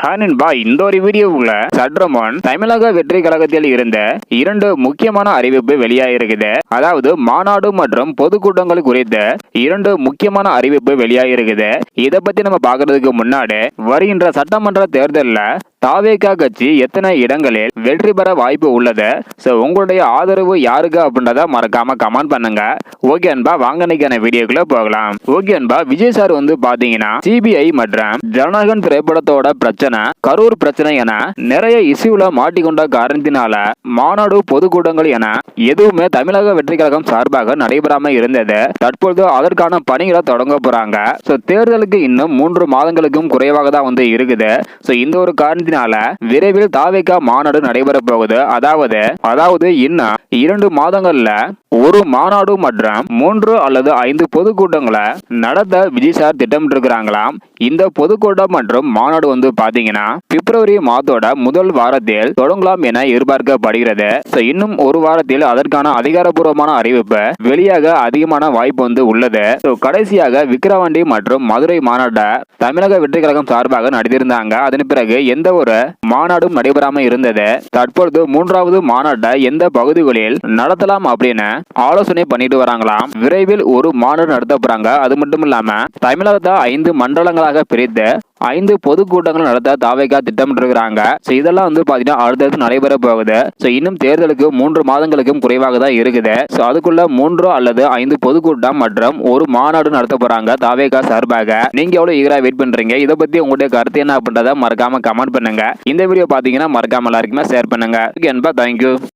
ஹானின்பா இந்த ஒரு வீடியோவுல சற்றுமுன் தமிழக வெற்றி கழகத்தில் இருந்த இரண்டு முக்கியமான அறிவிப்பு வெளியாகிருக்குது அதாவது மாநாடு மற்றும் பொதுக்கூட்டங்கள் குறித்த இரண்டு முக்கியமான அறிவிப்பு வெளியாகிருக்குது இதை பத்தி நம்ம பார்க்கறதுக்கு முன்னாடி வருகின்ற சட்டமன்ற தேர்தலில் தாவேகா கட்சி எத்தனை இடங்களில் வெற்றி பெற வாய்ப்பு உள்ளது? ஸோ உங்களுடைய ஆதரவு யாருக்கு அப்படின்றத மறக்காம கமெண்ட் பண்ணுங்க. ஓகே அன்பா வாங்க இன்னைக்கான வீடியோக்குள்ள போகலாம். ஓகே அன்பா விஜய் சார் வந்து பாத்தீங்கன்னா சிபிஐ மற்றும் ஜனநாயகன் திரைப்படத்தோட பிரச்சனை கரூர் பிரச்சனை என நிறைய இஷ்யூல மாட்டிக்கொண்ட காரணத்தினால மாநாடு பொதுக்கூட்டங்கள் என எதுவுமே தமிழக வெற்றி கழகம் சார்பாக நடைபெறாம இருந்தது. தற்பொழுது அதற்கான பணிகளை தொடங்க போறாங்க. ஸோ தேர்தலுக்கு இன்னும் மூன்று மாதங்களுக்கும் குறைவாக தான் வந்து இருக்குது. ஸோ இந்த ஒரு காரணத்தினால விரைவில் தாவேக்கா மாநாடு நடைபெற போகுது. அதாவது அதாவது இன்னும் இரண்டு மாதங்கள்ல ஒரு மாநாடு மற்றும் மூன்று அல்லது ஐந்து பொதுக்கூட்டங்களை நடத்த விஜய் சார் திட்டமிட்டிருக்கிறாங்களாம். இந்த பொதுக்கூட்டம் மற்றும் மாநாடு வந்து பாத்தீங்கன்னா பிப்ரவரி மாதத்தோட முதல் வாரத்தில் தொடங்கலாம் என எதிர்பார்க்கப்படுகிறது. ஸோ இன்னும் ஒரு வாரத்தில் அதற்கான அதிகாரப்பூர்வமான அறிவிப்பு வெளியாக அதிகமான வாய்ப்பு வந்து உள்ளது. ஸோ கடைசியாக விக்கிரவாண்டி மற்றும் மதுரை மாநாட்டை தமிழக வெற்றி கழகம் சார்பாக நடத்தியிருந்தாங்க அதன் பிறகு எந்த ஒரு மாநாடும் நடைபெறாம இருந்தது. தற்பொழுது மூன்றாவது மாநாட்டை எந்த பகுதிகளில் நடத்தலாம் அப்படின்னு ஆலோசனை பண்ணிட்டு வராங்களாம். விரைவில் ஒரு மாநாடு நடத்த போறாங்க. அது மட்டும் இல்லாம தமிழகத்தை ஐந்து மண்டலங்களாக பிரித்து ஐந்து பொதுக்கூட்டங்கள் நடத்த தாவேகா திட்டமிட்டிருக்கிறாங்க. ஸோ இதெல்லாம் வந்து பார்த்தீங்கன்னா அடுத்தடுத்து நடைபெற போகுது. ஸோ இன்னும் தேர்தலுக்கு மூன்று மாதங்களுக்கும் குறைவாக தான் இருக்குது. ஸோ அதுக்குள்ள மூன்று அல்லது ஐந்து பொதுக்கூட்டம் மற்றும் ஒரு மாநாடு நடத்த போறாங்க தாவேகா சார்பாக. நீங்க எவ்வளவு ஈகரா வெயிட் பண்றீங்க? இதை பத்தி உங்களுடைய கருத்து என்ன அப்படின்றத மறக்காம கமெண்ட் பண்ணுங்க. இந்த வீடியோ பாத்தீங்கன்னா மறக்காம எல்லாருக்குமே ஷேர் பண்ணுங்க. என்பா தேங்க்யூ